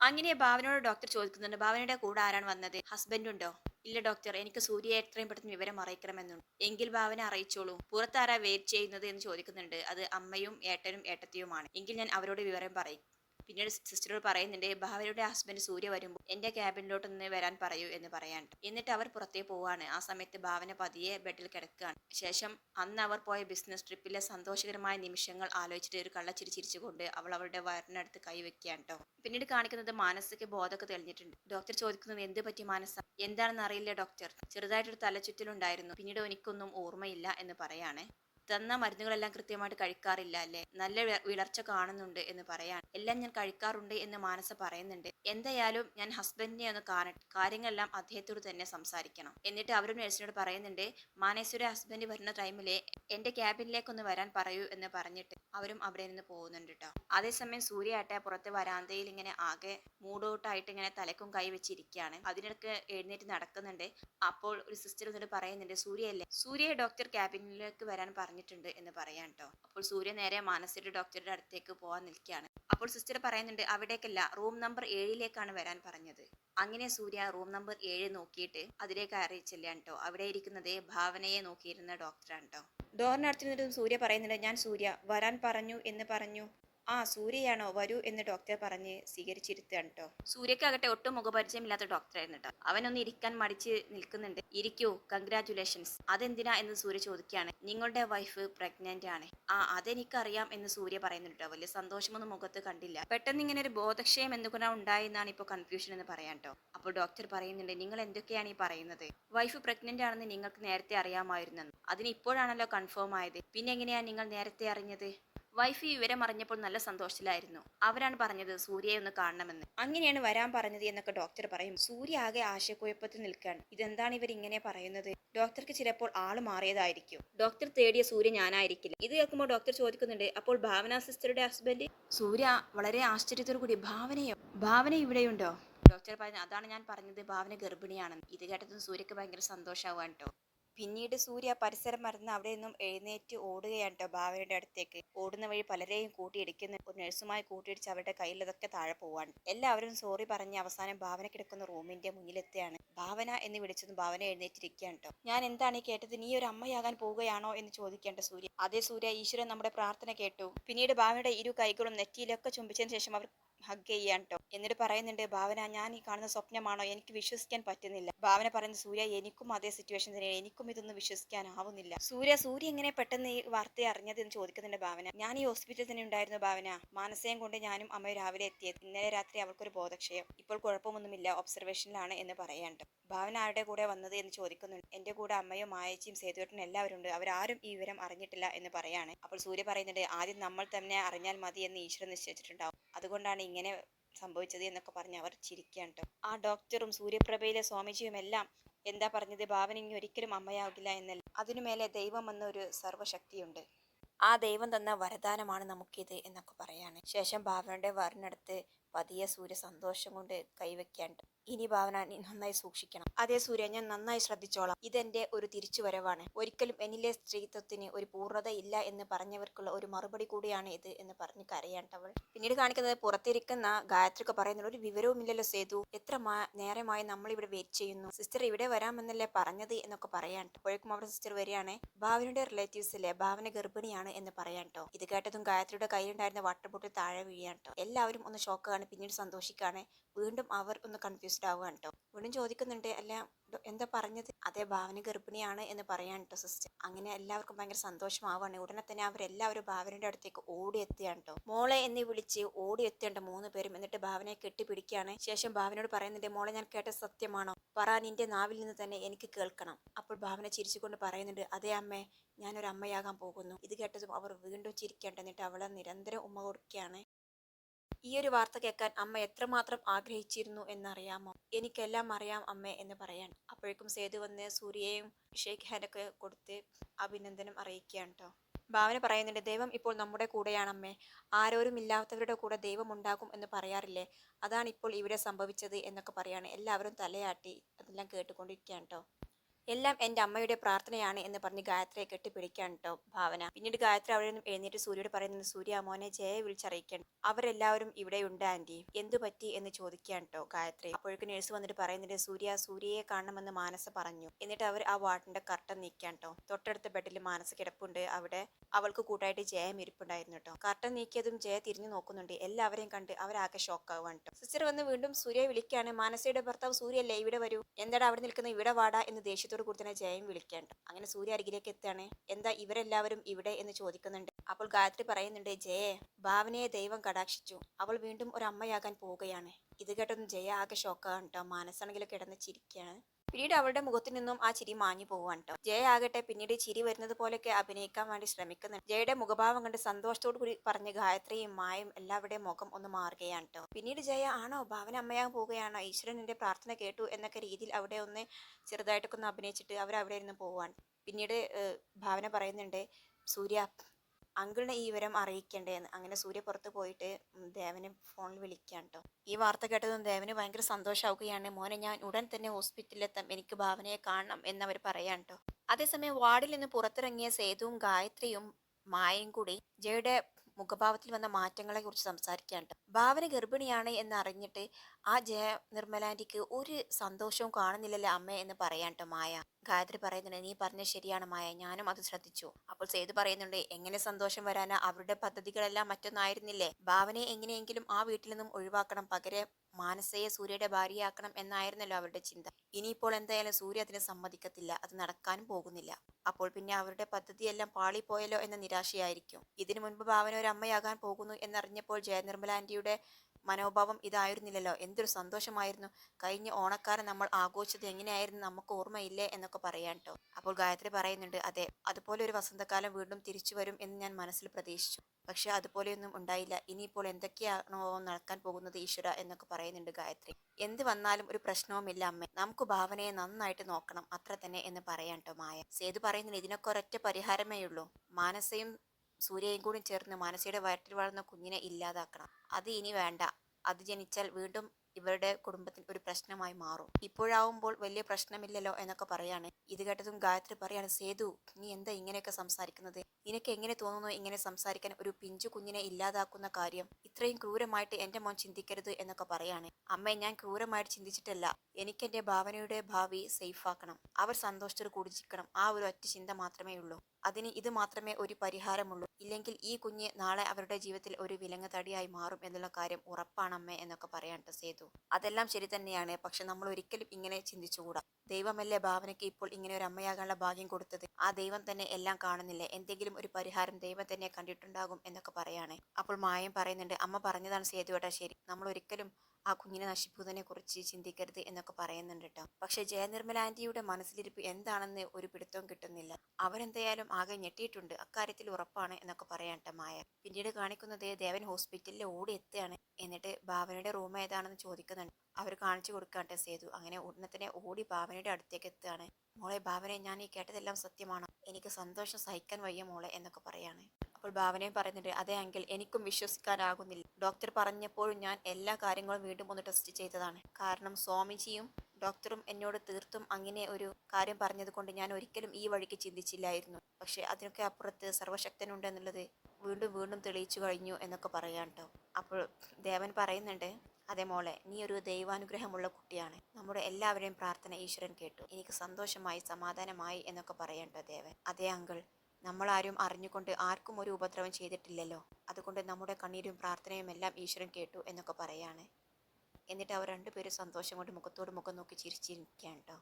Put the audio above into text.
അങ്ങനെ ഭാവനയോട് ഡോക്ടർ ചോദിക്കുന്നുണ്ട്. ഭാവനയുടെ കൂടെ ആരാണ് വന്നത്? ഹസ്ബൻഡ് ഉണ്ടോ? ഇല്ല ഡോക്ടർ എനിക്ക് സൂര്യയെ എത്രയും പെട്ടെന്ന് വിവരം അറിയിക്കണമെന്നുണ്ട് എങ്കിൽ ഭാവന അറിയിച്ചോളൂ. പുറത്താരാ വെയിറ്റ് ചെയ്യുന്നത് എന്ന് ചോദിക്കുന്നുണ്ട്. അത് അമ്മയും ഏട്ടനും ഏട്ടത്തിയുമാണ്. എങ്കിൽ ഞാൻ അവരോട് വിവരം പറയും. പിന്നീട് സിസ്റ്ററോട് പറയുന്നുണ്ട് ഭാവനയുടെ ഹസ്ബൻഡ് സൂര്യ വരുമ്പോൾ എന്റെ ക്യാബിനിലോട്ട് ഒന്ന് വരാൻ പറയൂ എന്ന് പറയാൻ എന്നിട്ട് അവർ പുറത്തേ പോവാണ്. ആ സമയത്ത് ഭാവന പതിയെ ബെഡിൽ കിടക്കുകയാണ്. ശേഷം അന്ന് അവർ പോയ ബിസിനസ് ട്രിപ്പിലെ സന്തോഷകരമായ നിമിഷങ്ങൾ ആലോചിച്ചിട്ട് ഒരു കള്ളച്ചിരി ചിരിച്ചുകൊണ്ട് അവൾ അവളുടെ വയറിനടുത്ത് കൈവയ്ക്കുകയാണ് കേട്ടോ പിന്നീട് കാണിക്കുന്നത് മാനസിക ബോധമൊക്കെ തെളിഞ്ഞിട്ടുണ്ട്. ഡോക്ടർ ചോദിക്കുന്നത് എന്ത് പറ്റി മാനസ? എന്താണെന്ന് അറിയില്ല ഡോക്ടർ ചെറുതായിട്ടൊരു തലചുറ്റലുണ്ടായിരുന്നു. പിന്നീട് എനിക്കൊന്നും ഓർമ്മയില്ല എന്ന് പറയാണ്. തന്ന മരുന്നുകളെല്ലാം കൃത്യമായിട്ട് കഴിക്കാറില്ല അല്ലേ? നല്ല വിളർച്ച കാണുന്നുണ്ട് എന്ന് പറയാൻ എല്ലാം ഞാൻ കഴിക്കാറുണ്ട് എന്ന് മാനസ പറയുന്നുണ്ട്. എന്തായാലും ഞാൻ ഹസ്ബൻഡിനെ ഒന്ന് കാണട്ടെ കാര്യങ്ങളെല്ലാം അദ്ദേഹത്തോട് തന്നെ സംസാരിക്കണം. എന്നിട്ട് അവരും നഴ്സിനോട് പറയുന്നുണ്ട് മാനേശ്വര ഹസ്ബൻഡ് വരുന്ന ടൈമിൽ എന്റെ ക്യാബിനിലേക്ക് ഒന്ന് വരാൻ പറയൂ എന്ന് പറഞ്ഞിട്ട് അവരും അവിടെ നിന്ന് പോകുന്നുണ്ട് കേട്ടോ അതേസമയം സൂര്യാട്ടെ പുറത്ത് വരാന്തയിൽ ഇങ്ങനെ ആകെ മൂഡൌട്ടായിട്ട് ഇങ്ങനെ തലക്കും കൈ വെച്ചിരിക്കുകയാണ്. അതിനിടക്ക് എഴുന്നേറ്റ് നടക്കുന്നുണ്ട്. അപ്പോൾ ഒരു സിസ്റ്റർ എന്നിട്ട് പറയുന്നുണ്ട് സൂര്യയല്ലേ സൂര്യ ഡോക്ടർ ക്യാബിനിലേക്ക് വരാൻ പറഞ്ഞിട്ടുണ്ട് എന്ന് പറയാൻ കേട്ടോ അപ്പോൾ സൂര്യ നേരെ മാനസിക ഡോക്ടറുടെ അടുത്തേക്ക് പോകാൻ നിൽക്കുകയാണ്. അപ്പോൾ സിസ്റ്റർ പറയുന്നുണ്ട് അവിടേക്കല്ല റൂം നമ്പർ ഏഴിലേക്കാണ് വരാൻ പറഞ്ഞത്. അങ്ങനെ സൂര്യ റൂം നമ്പർ ഏഴ് നോക്കിയിട്ട് അതിലേക്ക് അറിയിച്ചില്ല കേട്ടോ അവിടെ ഇരിക്കുന്നത് ഭാവനയെ നോക്കിയിരുന്ന ഡോക്ടറാണ് കേട്ടോ ഡോറിനടുത്ത് സൂര്യ പറയുന്നുണ്ട് ഞാൻ സൂര്യ വരാൻ പറഞ്ഞു എന്ന് പറഞ്ഞു. ആ സൂര്യയാണോ? വരൂ എന്ന് ഡോക്ടർ പറഞ്ഞ് സ്വീകരിച്ചിരുത്തുകയാണ് കേട്ടോ സൂര്യക്കാകട്ടെ ഒട്ടും മുഖപരിചയമില്ലാത്ത ഡോക്ടറായിരുന്നു കേട്ടോ അവനൊന്ന് ഇരിക്കാൻ മടിച്ച് നിൽക്കുന്നുണ്ട്. ഇരിക്കൂ കൺഗ്രാറ്റുലേഷൻസ് അതെന്തിനാ എന്ന് സൂര്യ ചോദിക്കുകയാണ്. നിങ്ങളുടെ വൈഫ് പ്രഗ്നന്റ് ആണ്. ആ അതെനിക്കറിയാം എന്ന് സൂര്യ പറയുന്നുണ്ട് വലിയ സന്തോഷമൊന്നും മുഖത്ത് കണ്ടില്ല. പെട്ടെന്ന് ഇങ്ങനെ ഒരു ബോധക്ഷയം എന്തുകൊണ്ടാണ് ഉണ്ടായെന്നാണ് ഇപ്പോൾ കൺഫ്യൂഷൻ എന്ന് പറയാൻ കേട്ടോ അപ്പോൾ ഡോക്ടർ പറയുന്നുണ്ട് നിങ്ങൾ എന്തൊക്കെയാണ് ഈ പറയുന്നത്? വൈഫ് പ്രഗ്നന്റ് ആണെന്ന് നിങ്ങൾക്ക് നേരത്തെ അറിയാമായിരുന്നെന്ന് അതിന് ഇപ്പോഴാണല്ലോ കൺഫേം ആയത്. പിന്നെ എങ്ങനെയാണ് നിങ്ങൾ നേരത്തെ അറിഞ്ഞത്? വൈഫ് വിവരം അറിഞ്ഞപ്പോൾ നല്ല സന്തോഷത്തിലായിരുന്നു. അവരാണ് പറഞ്ഞത് സൂര്യയെ ഒന്ന് കാണണമെന്ന്. അങ്ങനെയാണ് വരാൻ പറഞ്ഞത് എന്നൊക്കെ ഡോക്ടർ പറയും. സൂര്യ ആകെ ആശയക്കുഴപ്പത്തിൽ നിൽക്കാൻ ഇതെന്താണ് ഇവർ ഇങ്ങനെ പറയുന്നത്? ഡോക്ടർക്ക് ചിലപ്പോൾ ആൾ മാറിയതായിരിക്കും. ഡോക്ടർ തേടിയ സൂര്യ ഞാനായിരിക്കില്ല. ഇത് കേൾക്കുമ്പോൾ ഡോക്ടർ ചോദിക്കുന്നുണ്ട് അപ്പോൾ ഭാവന സിസ്റ്ററുടെ ഹസ്ബൻഡ് സൂര്യ വളരെ ആശ്ചര്യത്തോടു കൂടി ഭാവനയോ? ഭാവന ഇവിടെയുണ്ടോ? ഡോക്ടർ പറഞ്ഞു അതാണ് ഞാൻ പറഞ്ഞത് ഭാവന ഗർഭിണിയാണെന്ന്. ഇത് കേട്ടതും സൂര്യക്ക് ഭയങ്കര സന്തോഷമാവാൻ കേട്ടോ പിന്നീട് സൂര്യ പരിസരം മറന്ന് അവിടെ നിന്നും എഴുന്നേറ്റ് ഓടുകയാണ് കേട്ടോ ഭാവനയുടെ അടുത്തേക്ക്. ഓടുന്ന വഴി പലരെയും കൂട്ടിയിടിക്കുന്നു. ഒരു നഴ്സുമായി കൂട്ടിയിടിച്ച് അവരുടെ കയ്യിലതൊക്കെ താഴെ പോവാണ്. എല്ലാവരും സോറി പറഞ്ഞ് അവസാനം ഭാവന കിടക്കുന്ന റൂമിന്റെ മുന്നിലെത്തുകയാണ്. ഭാവന എന്ന് വിളിച്ചതും ഭാവന എഴുന്നേറ്റിരിക്കുകയാണ് കേട്ടോ ഞാൻ എന്താണ് കേട്ടത്? നീ ഒരു അമ്മയാകാൻ പോവുകയാണോ എന്ന് ചോദിക്കേണ്ട സൂര്യ. അതേ സൂര്യ ഈശ്വരൻ നമ്മുടെ പ്രാർത്ഥന കേട്ടു. പിന്നീട് ഭാവനയുടെ ഇരു കൈകളും നെറ്റിയിലൊക്കെ ചുംബിച്ചതിന് ശേഷം അവർ ഹഗ് ചെയ്യാൻ കേട്ടോ എന്നിട്ട് പറയുന്നുണ്ട് ഭാവന ഞാൻ ഈ കാണുന്ന സ്വപ്നമാണോ? എനിക്ക് വിശ്വസിക്കാൻ പറ്റുന്നില്ല. ഭാവന പറയുന്ന സൂര്യ എനിക്കും അതേ സിറ്റുവേഷൻ തന്നെയാണ്. എനിക്കും ഇതൊന്നും വിശ്വസിക്കാനാവുന്നില്ല സൂര്യ സൂര്യ എങ്ങനെ പെട്ടെന്ന് ഈ വാർത്ത അറിഞ്ഞത്? എന്ന് ചോദിക്കുന്നുണ്ട് ഭാവന. ഞാൻ ഈ ഹോസ്പിറ്റലിൽ തന്നെ ഉണ്ടായിരുന്നു ഭാവന. മാനസയും കൊണ്ട് ഞാനും അമ്മയും രാവിലെ എത്തിയത്. ഇന്നലെ രാത്രി അവൾക്കൊരു ബോധക്ഷയം. ഇപ്പോൾ കുഴപ്പമൊന്നുമില്ല. ഒബ്സർവേഷനിലാണ് എന്ന് പറയാൻ കേട്ടോ ഭാവന ആരുടെ കൂടെ വന്നത് എന്ന് ചോദിക്കുന്നുണ്ട്. എന്റെ കൂടെ അമ്മയും മായച്ചിയും സേതുവേട്ടനും എല്ലാവരും ഉണ്ട് അവരാരും ഈ വിവരം അറിഞ്ഞിട്ടില്ല എന്ന് പറയാണ്. അപ്പോൾ സൂര്യ പറയുന്നുണ്ട് ആദ്യം നമ്മൾ തന്നെ അറിഞ്ഞാൽ മതി എന്ന് ഈശ്വരൻ നിശ്ചയിച്ചിട്ടുണ്ടാവും. അതുകൊണ്ടാണ് ഇങ്ങനെ സംഭവിച്ചത് എന്നൊക്കെ പറഞ്ഞ് അവർ ട്ടോ. ആ ഡോക്ടറും സൂര്യപ്രഭയിലെ സ്വാമിജിയും എല്ലാം എന്താ പറഞ്ഞത് ഭാവന ഇനി ഒരിക്കലും അമ്മയാകില്ല എന്നല്ല. അതിനുമേലെ ദൈവം എന്നൊരു സർവശക്തിയുണ്ട്. ആ ദൈവം തന്ന വരദാനമാണ് നമുക്കിത് എന്നൊക്കെ പറയാണ്. ശേഷം ഭാവനയുടെ വറിനടുത്ത് പതിയെ സൂര്യ സന്തോഷം കൊണ്ട് കൈവയ്ക്കാൻ ഇനി ഭാവന നീ നന്നായി സൂക്ഷിക്കണം. അതേ സൂര്യ ഞാൻ നന്നായി ശ്രദ്ധിച്ചോളാം. ഇതെന്റെ ഒരു തിരിച്ചുവരവാണ്. ഒരിക്കലും എന്നിലെ സ്ത്രീത്വത്തിന് ഒരു പൂർണത ഇല്ല എന്ന് പറഞ്ഞവർക്കുള്ള ഒരു മറുപടി കൂടിയാണ് ഇത് എന്ന് പറഞ്ഞ് കരയാണ്ടവൾ പിന്നീട് കാണിക്കുന്നത് പുറത്തിരിക്കുന്ന ഗായത്രിക്ക് പറയുന്നത് ഒരു വിവരവുമില്ലല്ലോ സേതു. എത്ര നേരമായി നമ്മൾ ഇവിടെ വെയിറ്റ് ചെയ്യുന്നു. സിസ്റ്റർ ഇവിടെ വരാമെന്നല്ലേ പറഞ്ഞത് എന്നൊക്കെ പറയാൻ അപ്പോഴേക്കും അവിടെ സിസ്റ്റർ വരികയാണ്. ഭാവനയുടെ റിലേറ്റീവ്സ് അല്ലേ ഭാവന ഗർഭിണിയാണ് എന്ന് പറയാൻ കേട്ടോ. ഇത് കേട്ടതും ഗായത്രിയുടെ കയ്യിലുണ്ടായിരുന്ന വാട്ടർ ബോട്ടിൽ താഴെ വീഴാൻ കേട്ടോ. എല്ലാവരും ഒന്ന് ഷോക്കാണ് പിന്നീട് സന്തോഷിക്കാണ് വീണ്ടും അവർ ഒന്ന് കൺഫ്യൂസ്ഡ് ആവുകയാണ് കേട്ടോ വീണ്ടും ചോദിക്കുന്നുണ്ട് അല്ല എന്താ പറഞ്ഞത്? അതേ ഭാവന ഗർഭിണിയാണ് എന്ന് പറയാൻ കേട്ടോ സിസ്റ്റർ അങ്ങനെ എല്ലാവർക്കും ഭയങ്കര സന്തോഷമാവാണ് ഉടനെ തന്നെ അവരെല്ലാവരും ഭാവനയുടെ അടുത്തേക്ക് ഓടിയെത്തിയാണ് കേട്ടോ മോളെ എന്ന് വിളിച്ച് ഓടി എത്തേണ്ട മൂന്ന് പേരും. എന്നിട്ട് ഭാവനയെ കെട്ടിപ്പിടിക്കുകയാണ്. ശേഷം ഭാവനയോട് പറയുന്നുണ്ട് മോളെ ഞാൻ കേട്ട സത്യമാണോ? പറ നിന്റെ നാവിൽ നിന്ന് തന്നെ എനിക്ക് കേൾക്കണം. അപ്പോൾ ഭാവന ചിരിച്ചുകൊണ്ട് പറയുന്നുണ്ട് അതേ അമ്മേ ഞാനൊരു അമ്മയാകാൻ പോകുന്നു. ഇത് കേട്ടതും അവർ വീണ്ടും ചിരിക്കേണ്ട. എന്നിട്ട് അവളെ നിരന്തരം ഉമ്മ കൊടുക്കുകയാണ്. ഈ ഒരു വാർത്ത കേൾക്കാൻ അമ്മ എത്രമാത്രം ആഗ്രഹിച്ചിരുന്നു എന്നറിയാമോ? എനിക്കെല്ലാം അറിയാം അമ്മേ എന്ന് പറയാൻ. അപ്പോഴേക്കും സേതു വന്ന് സൂര്യയും ഷേഖ് ഹാൻഡൊക്കെ കൊടുത്ത് അഭിനന്ദനം അറിയിക്കുകയാണ് കേട്ടോ ഭാവന പറയുന്നുണ്ട് ദൈവം ഇപ്പോൾ നമ്മുടെ കൂടെയാണ് അമ്മേ. ആരോരും ഇല്ലാത്തവരുടെ കൂടെ ദൈവം ഉണ്ടാകും എന്ന് പറയാറില്ലേ? അതാണ് ഇപ്പോൾ ഇവിടെ സംഭവിച്ചത് എന്നൊക്കെ പറയാണ്. എല്ലാവരും തലയാട്ടി അതെല്ലാം കേട്ടുകൊണ്ടിരിക്കുകയാണ് കേട്ടോ എല്ലാം എന്റെ അമ്മയുടെ പ്രാർത്ഥനയാണ് എന്ന് പറഞ്ഞ് ഗായത്രിയെ കെട്ടിപ്പിടിക്കാൻ കേട്ടോ ഭാവന. പിന്നീട് ഗായത്രി അവിടെ നിന്നും എഴുന്നേറ്റ് സൂര്യയോട് പറയുന്നത് സൂര്യ മോനെ ജയ വിളിച്ചറിയിക്കണം. അവരെല്ലാവരും ഇവിടെ ഉണ്ട് ആന്റി എന്തു പറ്റി? എന്ന് ചോദിക്കാൻ കേട്ടോ ഗായത്രി. അപ്പോഴേക്കും നേഴ്സ് വന്നിട്ട് പറയുന്നുണ്ട് സൂര്യ സൂര്യയെ കാണണമെന്ന് മാനസ പറഞ്ഞു. എന്നിട്ട് അവർ ആ വാർഡിന്റെ കർട്ടൻ നീക്കാൻ കേട്ടോ തൊട്ടടുത്ത ബെഡിൽ മാനസ കിടപ്പുണ്ട്. അവിടെ അവൾക്ക് കൂട്ടായിട്ട് ജയം ഇരിപ്പുണ്ടായിരുന്നു കേട്ടോ കർട്ടൻ നീക്കിയതും ജയ തിരിഞ്ഞു നോക്കുന്നുണ്ട്. എല്ലാവരെയും കണ്ട് അവരാകെ ഷോക്ക് ആവാൻ കേട്ടോ സിസ്റ്റർ വന്ന് വീണ്ടും സൂര്യയെ വിളിക്കാണ്. മാനസയുടെ ഭർത്താവ് സൂര്യല്ലേ ഇവിടെ വരൂ. എന്താടാ അവിടെ നിൽക്കുന്ന ഇവിടെ വാടാ എന്ന് ദേഷ്യത്തോട് കൂടി തന്നെ ജയം വിളിക്കേണ്ട. അങ്ങനെ സൂര്യ അരികിലേക്ക് എത്താണ് എന്താ ഇവരെല്ലാവരും ഇവിടെ എന്ന് ചോദിക്കുന്നുണ്ട്. അപ്പോൾ ഗായത്രി പറയുന്നുണ്ട് ജയെ ഭാവനയെ ദൈവം കടാക്ഷിച്ചു. അവൾ വീണ്ടും ഒരു അമ്മയാകാൻ പോവുകയാണ്. ഇത് കേട്ടൊന്നും ജയ ആകെ ഷോക്കാണ് കേട്ടോ മാനസാണെങ്കിലും കിടന്ന് ചിരിക്കുകയാണ് പിന്നീട് അവളുടെ മുഖത്തു നിന്നും ആ ചിരി മാഞ്ഞു പോവാണ് കേട്ടോ ജയ ആകട്ടെ പിന്നീട് ചിരി വരുന്നത് പോലെയൊക്കെ അഭിനയിക്കാൻ വേണ്ടി ശ്രമിക്കുന്നുണ്ട്. ജയയുടെ മുഖഭാവം കണ്ട് സന്തോഷത്തോടു കൂടി പറഞ്ഞ് ഗായത്രിയും മായും എല്ലാവരുടെയും മുഖം ഒന്ന് മാറുകയാണ് കേട്ടോ പിന്നീട് ജയ ആണോ? ഭാവന അമ്മയാകാൻ പോവുകയാണോ? ഈശ്വരൻ എന്റെ പ്രാർത്ഥന കേട്ടു എന്നൊക്കെ രീതിയിൽ അവിടെ ഒന്ന് ചെറുതായിട്ടൊക്കെ ഒന്ന് അഭിനയിച്ചിട്ട് അവർ അവിടെ ഇരുന്ന് പോവാണ് പിന്നീട് ഭാവന പറയുന്നുണ്ട് സൂര്യ അങ്കിളിനെ ഈ വിവരം അറിയിക്കണ്ടേന്ന് അങ്ങനെ സൂര്യ പുറത്ത് പോയിട്ട് ദേവനെ ഫോണിൽ വിളിക്കാൻ കേട്ടോ ഈ വാർത്ത കേട്ടതും ദേവന് ഭയങ്കര സന്തോഷമാവുകയാണ് മോനെ ഞാൻ ഉടൻ തന്നെ ഹോസ്പിറ്റലിലെത്താം എനിക്ക് ഭാവനയെ കാണണം എന്നവർ പറയാൻ കേട്ടോ അതേസമയം വാർഡിൽ നിന്ന് പുറത്തിറങ്ങിയ സേതുവും ഗായത്രിയും മായയും കൂടി ജയുടെ മുഖഭാവത്തിൽ വന്ന മാറ്റങ്ങളെ കുറിച്ച് സംസാരിക്കാൻ കേട്ടോ ഭാവന ഗർഭിണിയാണ് എന്ന് അറിഞ്ഞിട്ട് ആ ജയ നിർമ്മലാന്റിക്ക് ഒരു സന്തോഷവും കാണുന്നില്ലല്ലോ അമ്മ എന്ന് പറയാണ്ട് മായ. ഗായത്രി പറയുന്നുണ്ട് നീ പറഞ്ഞ ശരിയാണ് മായ. ഞാനും അത് ശ്രദ്ധിച്ചു. അപ്പോൾ സേതു പറയുന്നുണ്ട് എങ്ങനെ സന്തോഷം വരാനാ? അവരുടെ പദ്ധതികളെല്ലാം മറ്റൊന്നായിരുന്നില്ലേ? ഭാവനയെ എങ്ങനെയെങ്കിലും ആ വീട്ടിൽ നിന്നും ഒഴിവാക്കണം. പകരം മാനസയെ സൂര്യയുടെ ഭാര്യയാക്കണം എന്നായിരുന്നല്ലോ അവരുടെ ചിന്ത. ഇനിയിപ്പോൾ എന്തായാലും സൂര്യ അതിന് സമ്മതിക്കത്തില്ല. അത് നടക്കാനും പോകുന്നില്ല. അപ്പോൾ പിന്നെ അവരുടെ പദ്ധതിയെല്ലാം പാളിപ്പോയല്ലോ എന്ന നിരാശയായിരിക്കും. ഇതിനു മുൻപ് ഭാവന ഒരു അമ്മയാകാൻ പോകുന്നു എന്നറിഞ്ഞപ്പോൾ ജയനിർമ്മല ആന്റിയുടെ മനോഭാവം ഇതായിരുന്നില്ലല്ലോ. എന്തൊരു സന്തോഷമായിരുന്നു. കഴിഞ്ഞ ഓണക്കാരൻ നമ്മൾ ആഘോഷിച്ചത് എങ്ങനെയായിരുന്നു നമുക്ക് ഓർമ്മയില്ലേ എന്നൊക്കെ പറയാൻ കേട്ടോ അപ്പോൾ ഗായത്രി പറയുന്നുണ്ട് അതെ അതുപോലെ ഒരു വസന്തകാലം വീണ്ടും തിരിച്ചു വരും എന്ന് ഞാൻ മനസ്സിൽ പ്രതീക്ഷിച്ചു. പക്ഷെ അതുപോലെയൊന്നും ഉണ്ടായില്ല. ഇനിയിപ്പോൾ എന്തൊക്കെയാണോ നടക്കാൻ പോകുന്നത് ഈശ്വര എന്നൊക്കെ പറയുന്നുണ്ട് ഗായത്രി. എന്ത് വന്നാലും ഒരു പ്രശ്നവുമില്ല അമ്മ. നമുക്ക് ഭാവനയെ നന്നായിട്ട് നോക്കണം. അത്ര തന്നെ എന്ന് പറയാൻ കേട്ടോ മായ. സേതു പറയുന്നത് ഇതിനൊക്കെ ഒരൊറ്റ പരിഹാരമേ ഉള്ളൂ. മാനസയും സൂര്യയും കൂടി ചേർന്ന് മാനസയുടെ വയറ്റിൽ വളർന്ന കുഞ്ഞിനെ ഇല്ലാതാക്കണം. അത് ഇനി വേണ്ട. അത് ജനിച്ചാൽ വീണ്ടും ഇവരുടെ കുടുംബത്തിന് ഒരു പ്രശ്നമായി മാറും. ഇപ്പോഴാവുമ്പോൾ വലിയ പ്രശ്നമില്ലല്ലോ എന്നൊക്കെ പറയാണ്. ഇത് കേട്ടതും ഗായത്രി പറയാണ് സേതു നീ എന്താ ഇങ്ങനെയൊക്കെ സംസാരിക്കുന്നത്? നിനക്ക് എങ്ങനെ തോന്നുന്നു ഇങ്ങനെ സംസാരിക്കാൻ ഒരു പിഞ്ചു കുഞ്ഞിനെ ഇല്ലാതാക്കുന്ന കാര്യം? ഇത്രയും ക്രൂരമായിട്ട് എന്റെ മോൻ ചിന്തിക്കരുത് എന്നൊക്കെ പറയാണ്. അമ്മ ഞാൻ ക്രൂരമായിട്ട് ചിന്തിച്ചിട്ടല്ല. എനിക്ക് എന്റെ ഭാവനയുടെ ഭാവി സേഫ് ആക്കണം അവർ സന്തോഷത്തോട് കൂടി ആ ഒരു ഒറ്റ ചിന്ത മാത്രമേ ഉള്ളൂ. അതിന് ഇത് മാത്രമേ ഒരു പരിഹാരമുള്ളൂ. ഇല്ലെങ്കിൽ ഈ കുഞ്ഞ് നാളെ അവരുടെ ജീവിതത്തിൽ ഒരു വിലങ്ങ് തടിയായി മാറും എന്നുള്ള കാര്യം ഉറപ്പാണ് ഉറപ്പാണമ്മേ എന്നൊക്കെ പറയാനിട്ട് സേതു. അതെല്ലാം ശരി തന്നെയാണ്. പക്ഷെ നമ്മൾ ഒരിക്കലും ഇങ്ങനെ ചിന്തിച്ചുകൂടാ. ദൈവമല്ലേ ഭാവനയ്ക്ക് ഇപ്പോൾ ഇങ്ങനെ ഒരു അമ്മയാകാനുള്ള ഭാഗ്യം കൊടുത്തത്? ആ ദൈവം തന്നെ എല്ലാം കാണുന്നില്ലേ? എന്തെങ്കിലും ഒരു പരിഹാരം ദൈവം തന്നെ കണ്ടിട്ടുണ്ടാകും എന്നൊക്കെ പറയാണ്. അപ്പോൾ മായം പറയുന്നുണ്ട് അമ്മ പറഞ്ഞതാണ് സേതുവേട്ടാ ശരി. നമ്മൾ ഒരിക്കലും ആ കുഞ്ഞിനെ നശിപ്പിക്കുന്നതിനെ കുറിച്ച് ചിന്തിക്കരുത് എന്നൊക്കെ പറയുന്നുണ്ട് കേട്ടോ പക്ഷെ ജയനിർമ്മല ആന്റിയുടെ മനസ്സിലിരിപ്പ് എന്താണെന്ന് ഒരു പിടുത്തവും കിട്ടുന്നില്ല. അവരെന്തായാലും ആകെ ഞെട്ടിയിട്ടുണ്ട്. അക്കാര്യത്തിൽ ഉറപ്പാണ് എന്നൊക്കെ പറയാൻ മായ. പിന്നീട് കാണിക്കുന്നത് ദേവൻ ഹോസ്പിറ്റലിൽ ഓടി എത്തുകയാണ്. എന്നിട്ട് ഭാവനയുടെ റൂം ഏതാണെന്ന് ചോദിക്കുന്നുണ്ട്. അവർ കാണിച്ചു കൊടുക്കാട്ടെ സേതു അങ്ങനെ ഉടനെ തന്നെ ഓടി ഭാവനയുടെ അടുത്തേക്ക് എത്തുകയാണ്. മോളെ ഭാവനെ ഞാൻ ഈ കേട്ടതെല്ലാം സത്യമാണ്? എനിക്ക് സന്തോഷം സഹിക്കാൻ വയ്യ മോളെ എന്നൊക്കെ പറയാണ്. അപ്പോൾ ഭാവനയും പറയുന്നുണ്ട് അതേ എങ്കിൽ എനിക്കും വിശ്വസിക്കാനാകുന്നില്ല. ഡോക്ടർ പറഞ്ഞപ്പോഴും ഞാൻ എല്ലാ കാര്യങ്ങളും വീണ്ടും ഒന്ന് ടെസ്റ്റ് ചെയ്തതാണ്. കാരണം സ്വാമിജിയും ഡോക്ടറും എന്നോട് തീർത്തും അങ്ങനെ ഒരു കാര്യം പറഞ്ഞതുകൊണ്ട് ഞാൻ ഒരിക്കലും ഈ വഴിക്ക് ചിന്തിച്ചില്ലായിരുന്നു. പക്ഷേ അതിനൊക്കെ അപ്പുറത്ത് സർവശക്തനുണ്ട് എന്നുള്ളത് വീണ്ടും വീണ്ടും തെളിയിച്ചു കഴിഞ്ഞു എന്നൊക്കെ പറയാം കേട്ടോ. അപ്പോൾ ദേവൻ പറയുന്നുണ്ട് അതെ മോളെ നീ ഒരു ദൈവാനുഗ്രഹമുള്ള കുട്ടിയാണ്. നമ്മുടെ എല്ലാവരെയും പ്രാർത്ഥന ഈശ്വരൻ കേട്ടു. എനിക്ക് സന്തോഷമായി സമാധാനമായി എന്നൊക്കെ പറയണ്ട ദേവൻ. അതേ അങ്കിൾ നമ്മളാരും അറിഞ്ഞുകൊണ്ട് ആർക്കും ഒരു ഉപദ്രവം ചെയ്തിട്ടില്ലല്ലോ. അതുകൊണ്ട് നമ്മുടെ കണ്ണീരും പ്രാർത്ഥനയും എല്ലാം ഈശ്വരൻ കേട്ടു എന്നൊക്കെ പറയാണ്. എന്നിട്ട് അവർ രണ്ടുപേരും സന്തോഷം കൊണ്ട് മുഖത്തോട് മുഖം നോക്കി ചിരിച്ചിരിക്കുകയാണ് കേട്ടോ